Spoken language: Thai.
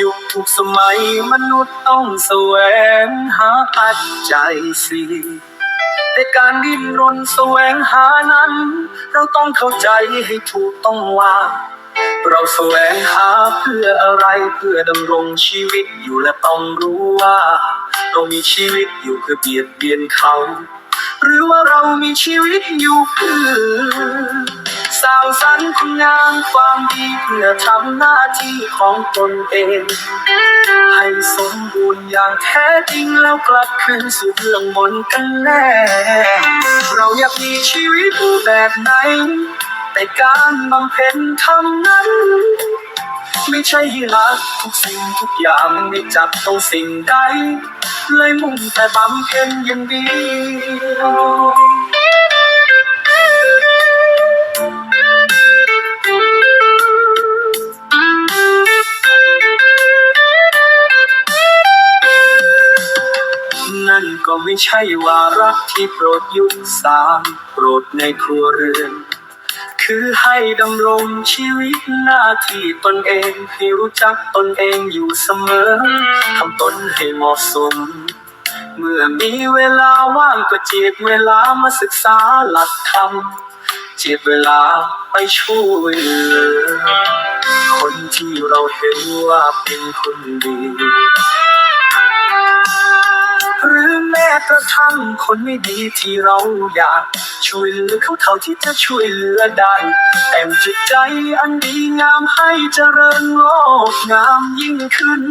ยุคทุกสมัยมนุษย์ต้องแสวงหาปัจจัยสี่แต่การดิ้นรนแสวงหานั้น เราต้องเข้าใจให้ถูกต้องว่า เราแสวงหาเพื่ออะไรเพื่อดำรงชีวิตอยู่และต้องรู้ว่าเรามีชีวิตอยู่เพื่อเบียดเบียนเขา หรือว่าเรามีชีวิตอยู่เพื่อ สร้างสรรค์คุณงามความดีเพื่อทำหน้าที่ของตนเอง ให้สมบูรณ์อย่างแท้จริงแล้วกลับคืนสู่เรื่องบนกันแน่เราอยากมีชีวิตแบบไหน แต่การบำเพ็ญทำนั้น ไม่ใช่ห้รักทุกสิ่งทุกอย่างไม่จับต้องสิ่งใดเลยมุ่งแต่บำเพ็ญอย่างเดียว นั่นก็ไม่ใช่ว่ารักที่โปรดยุคสามโปรดในครัวเรือน คือให้ดำรงชีวิตหน้าที่ตนเองให้รู้จักตนเองอยู่เสมอทำตนให้เหมาะสม เมื่อมีเวลาว่างก็จีบเวลามาศึกษาหลักธรรมจีบเวลาไปช่วยเหลือคนที่เราเห็นว่าเป็นคนดี กระทั่งคนไม่ดีที่เราอยาก ช่วยเหลือเขาเท่าที่จะช่วยเหลือได้แต่จิตใจอันดีงามให้เจริญงอกงามยิ่งขึ้น